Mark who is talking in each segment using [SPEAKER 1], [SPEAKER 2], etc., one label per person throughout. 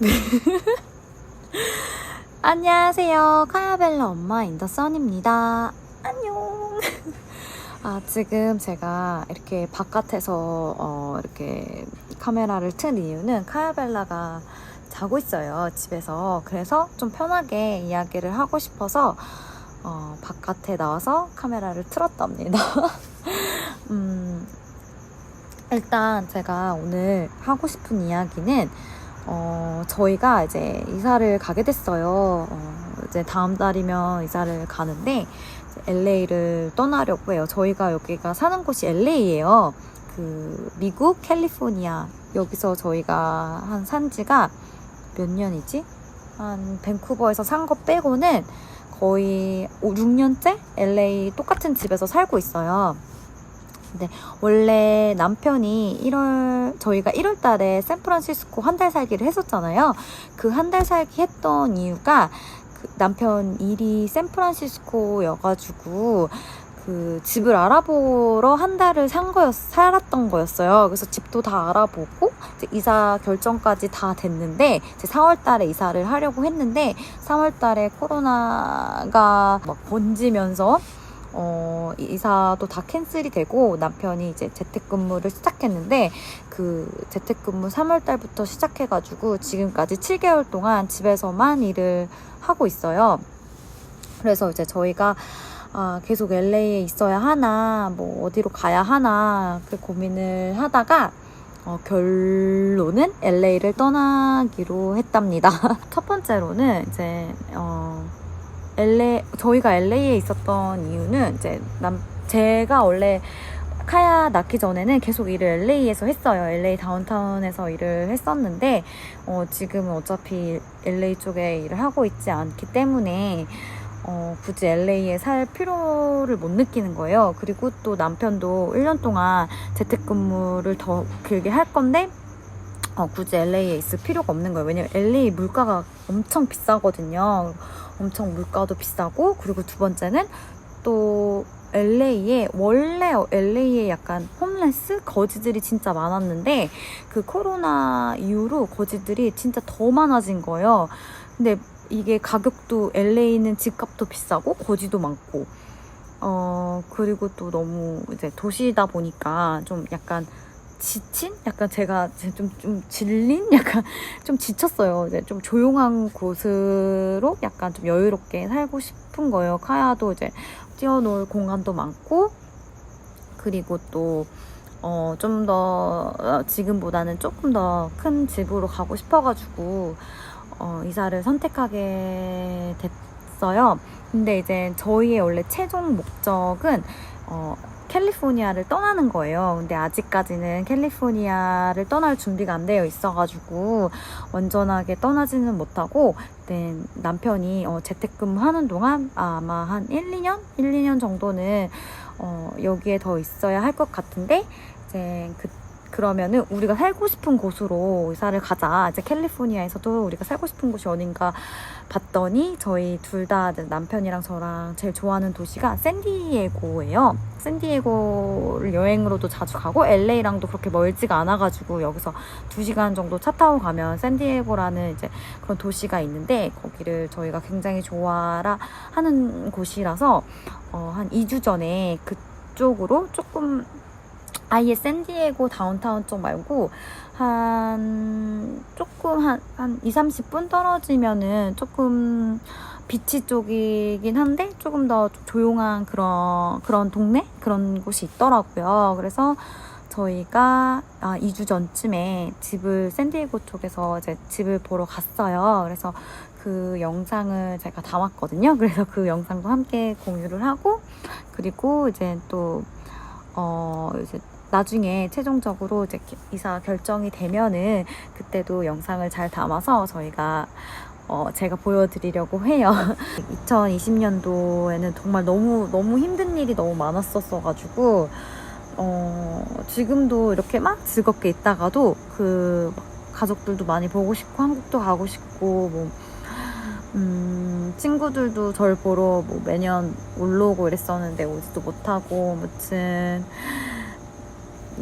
[SPEAKER 1] 안녕하세요. 카야벨라 엄마 인더선입니다. 안녕. 아, 지금 제가 이렇게 바깥에서 어, 이렇게 카메라를 튼 이유는 카야벨라가 자고 있어요. 집에서. 그래서 좀 편하게 이야기를 하고 싶어서 어, 바깥에 나와서 카메라를 틀었답니다. 음, 일단 제가 오늘 하고 싶은 이야기는 어, 저희가 이제 이사를 가게 됐어요. 어, 이제 다음 달이면 이사를 가는데 LA를 떠나려고 해요. 저희가 여기가 사는 곳이 LA예요. 그 미국 캘리포니아 여기서 저희가 한 산지가 몇 년이지? 한 밴쿠버에서 산 거 빼고는 거의 5, 6년째 LA 똑같은 집에서 살고 있어요. 근데 원래 남편이 1월 저희가 1월 달에 샌프란시스코 한 달 살기를 했었잖아요. 그 한 달 살기 했던 이유가 그 남편 일이 샌프란시스코여가지고 그 집을 알아보러 한 달을 산 거였 살았던 거였어요. 그래서 집도 다 알아보고 이사 결정까지 다 됐는데 이제 4월 달에 이사를 하려고 했는데 3월 달에 코로나가 막 번지면서 어, 이- 이사도 다 캔슬이 되고 남편이 이제 재택근무를 시작했는데 그 재택근무 3월 달부터 시작해가지고 지금까지 7개월 동안 집에서만 일을 하고 있어요. 그래서 이제 저희가 아, 계속 LA에 있어야 하나, 뭐 어디로 가야 하나 그 고민을 하다가 어, 결론은 LA를 떠나기로 했답니다. 첫 번째로는 이제 어, LA 저희가 LA에 있었던 이유는 이제 남 제가 원래 카야 낳기 전에는 계속 일을 LA에서 했어요. LA 다운타운에서 일을 했었는데 어, 지금은 어차피 LA 쪽에 일을 하고 있지 않기 때문에 어, 굳이 LA에 살 필요를 못 느끼는 거예요. 그리고 또 남편도 1년 동안 재택근무를 더 길게 할 건데 어, 굳이 LA에 있을 필요가 없는 거예요. 왜냐면 LA 물가가 엄청 비싸거든요. 엄청 물가도 비싸고 그리고 두 번째는 또 LA에 원래 LA에 약간 홈레스 거지들이 진짜 많았는데 그 코로나 이후로 거지들이 진짜 더 많아진 거예요. 근데 이게 가격도 LA는 집값도 비싸고 거지도 많고 어 그리고 또 너무 이제 도시다 보니까 좀 약간 지친? 약간 제가 좀, 좀 질린? 약간 좀 지쳤어요. 이제 좀 조용한 곳으로 약간 좀 여유롭게 살고 싶은 거예요. 카야도 이제 뛰어놀 공간도 많고, 그리고 또, 어, 좀 더, 어, 지금보다는 조금 더 큰 집으로 가고 싶어가지고, 어, 이사를 선택하게 됐어요. 근데 이제 저희의 원래 최종 목적은, 어, 캘리포니아를 떠나는 거예요. 근데 아직까지는 캘리포니아를 떠날 준비가 안 되어 있어가지고 완전하게 떠나지는 못하고 네, 남편이 어, 재택근무 하는 동안 아마 한 1, 2년? 1, 2년 정도는 어, 여기에 더 있어야 할 것 같은데 이제 그 그러면은 우리가 살고 싶은 곳으로 이사를 가자. 이제 캘리포니아에서도 우리가 살고 싶은 곳이 어딘가 봤더니 저희 둘 다 남편이랑 저랑 제일 좋아하는 도시가 샌디에고예요. 샌디에고를 여행으로도 자주 가고 LA랑도 그렇게 멀지가 않아가지고 여기서 2시간 정도 차 타고 가면 샌디에고라는 이제 그런 도시가 있는데 거기를 저희가 굉장히 좋아라 하는 곳이라서 어, 한 2주 전에 그쪽으로 조금 아예 샌디에고 다운타운 쪽 말고 한 조금 한, 한 2, 30분 떨어지면은 조금 비치 쪽이긴 한데 조금 더 조용한 그런 그런 동네 그런 곳이 있더라고요. 그래서 저희가 아, 2주 전쯤에 집을 샌디에고 쪽에서 이제 집을 보러 갔어요. 그래서 그 영상을 제가 담았거든요. 그래서 그 영상도 함께 공유를 하고 그리고 이제 또 어, 이제 나중에 최종적으로 이제 이사 결정이 되면은 그때도 영상을 잘 담아서 저희가 어, 제가 보여드리려고 해요. 2020년도에는 정말 너무 너무 힘든 일이 너무 많았었어가지고 어, 지금도 이렇게 막 즐겁게 있다가도 그막 가족들도 많이 보고 싶고 한국도 가고 싶고 뭐 음, 친구들도 절 보러 뭐 매년 올라오고 이랬었는데 오지도 못하고 무튼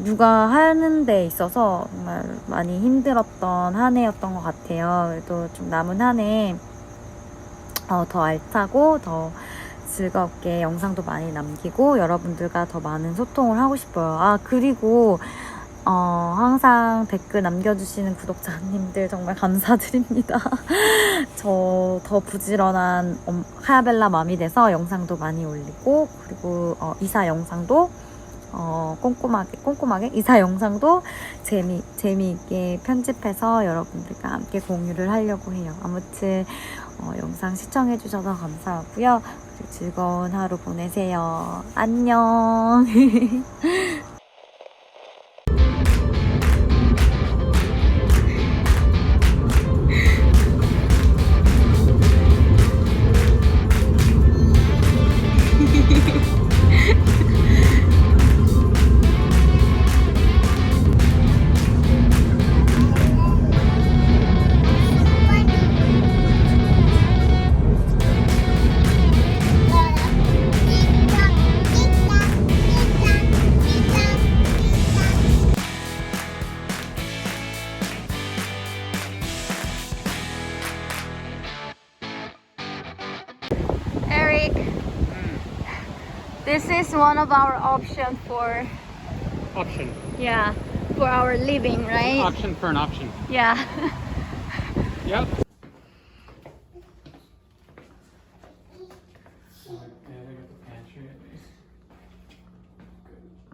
[SPEAKER 1] 육아하는 데 있어서 정말 많이 힘들었던 한 해였던 것 같아요. 그래도 좀 남은 한해 어, 더 알차고 더 즐겁게 영상도 많이 남기고 여러분들과 더 많은 소통을 하고 싶어요. 아, 그리고 어, 항상 댓글 남겨주시는 구독자님들 정말 감사드립니다. 저 더 부지런한 엄- 하야벨라 맘이 돼서 영상도 많이 올리고 그리고 어, 이사 영상도 어, 꼼꼼하게 꼼꼼하게 이사 영상도 재미 재미있게 편집해서 여러분들과 함께 공유를 하려고 해요. 아무튼 어, 영상 시청해 주셔서 감사하고요. 즐거운 하루 보내세요. 안녕. Eric, this is one of our options for
[SPEAKER 2] Option.
[SPEAKER 1] yeah for our living, right?
[SPEAKER 2] Option for an option.
[SPEAKER 1] Yeah.
[SPEAKER 2] Yep.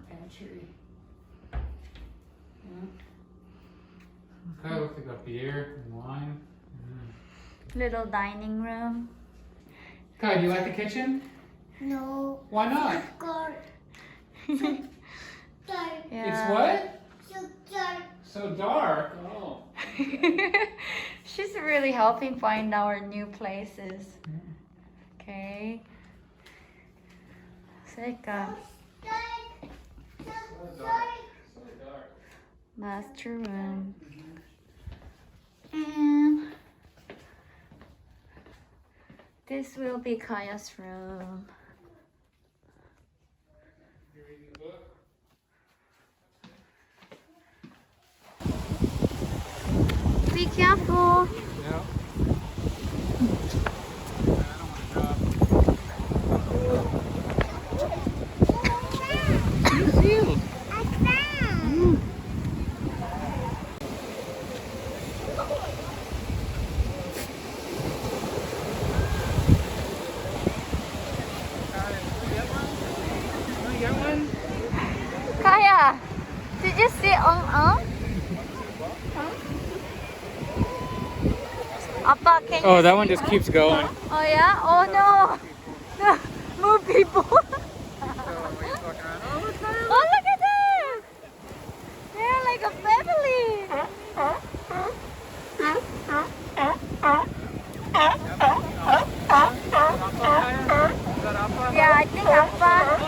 [SPEAKER 2] Pantry. Okay, looks like a beer and wine. Mm.
[SPEAKER 1] Little dining room.
[SPEAKER 2] Kai, do you like the kitchen?
[SPEAKER 3] No,
[SPEAKER 2] Why not?
[SPEAKER 3] God. Dark,
[SPEAKER 1] Yeah.
[SPEAKER 2] It's what?
[SPEAKER 3] so dark.
[SPEAKER 2] So dark. Oh.
[SPEAKER 1] She's really helping find our new places. Okay. Second,
[SPEAKER 3] So dark.
[SPEAKER 2] So dark.
[SPEAKER 1] master room. And this will be Kaya's room. Be careful.
[SPEAKER 2] Yeah. Oh, that one just keeps going.
[SPEAKER 1] Oh yeah? Oh no! No, more people! oh look at them! They're like a family! Yeah, I think Mama.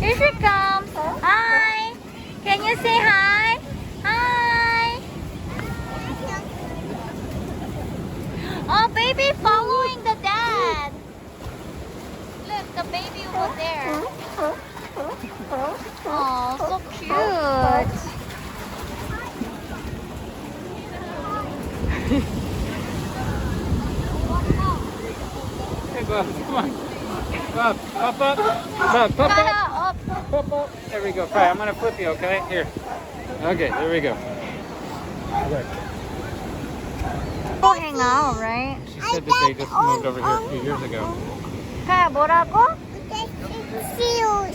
[SPEAKER 1] Here she comes. Hi. Can you say hi? Hi. Oh, baby following the dad. Look, the baby over there. Oh, so cute.
[SPEAKER 2] Hey, Bob, come on. Bob, pop up. Bob, pop
[SPEAKER 1] Kaya,
[SPEAKER 2] up.
[SPEAKER 1] up.
[SPEAKER 2] Pop up. There we go. Fry, I'm gonna flip you, okay? Here. Okay, there we go.
[SPEAKER 1] Go hang out, right?
[SPEAKER 2] She said that they just moved over here a few years ago.
[SPEAKER 1] Kaya, 뭐라고?
[SPEAKER 3] See you.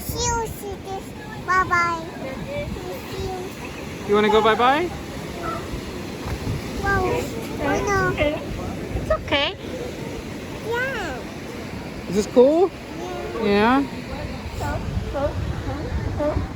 [SPEAKER 3] See you. See this. Bye bye. See you.
[SPEAKER 2] You wanna go bye-bye?
[SPEAKER 3] Wow. Oh no.
[SPEAKER 1] It's okay.
[SPEAKER 3] Yeah.
[SPEAKER 2] Is this cool? Yeah. 嗯嗯嗯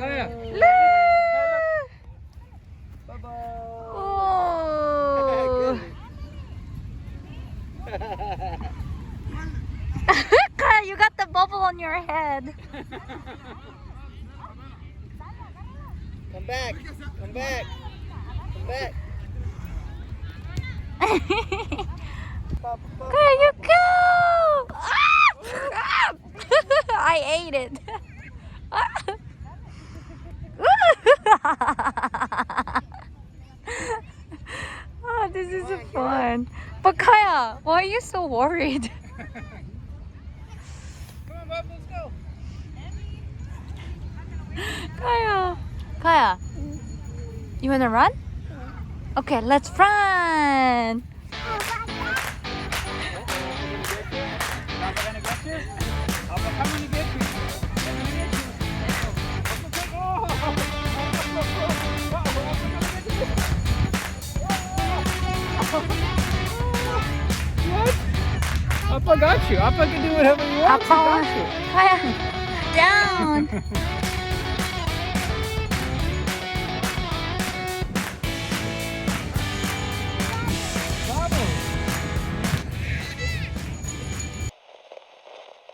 [SPEAKER 2] Kaya.
[SPEAKER 1] Oh. Kaya, you got the bubble on your head.
[SPEAKER 4] Come back. Come back. Come back.
[SPEAKER 1] There you go! Ah! I ate it. oh, this is oh fun. But Kaya, why are you so worried?
[SPEAKER 2] Come on, Bob, let's go.
[SPEAKER 1] Kaya, Kaya, you wanna run? Okay, let's run.
[SPEAKER 2] Papa gonna What? Papa got you. Papa can do whatever you want.
[SPEAKER 1] Papa
[SPEAKER 2] He got you.
[SPEAKER 1] Down.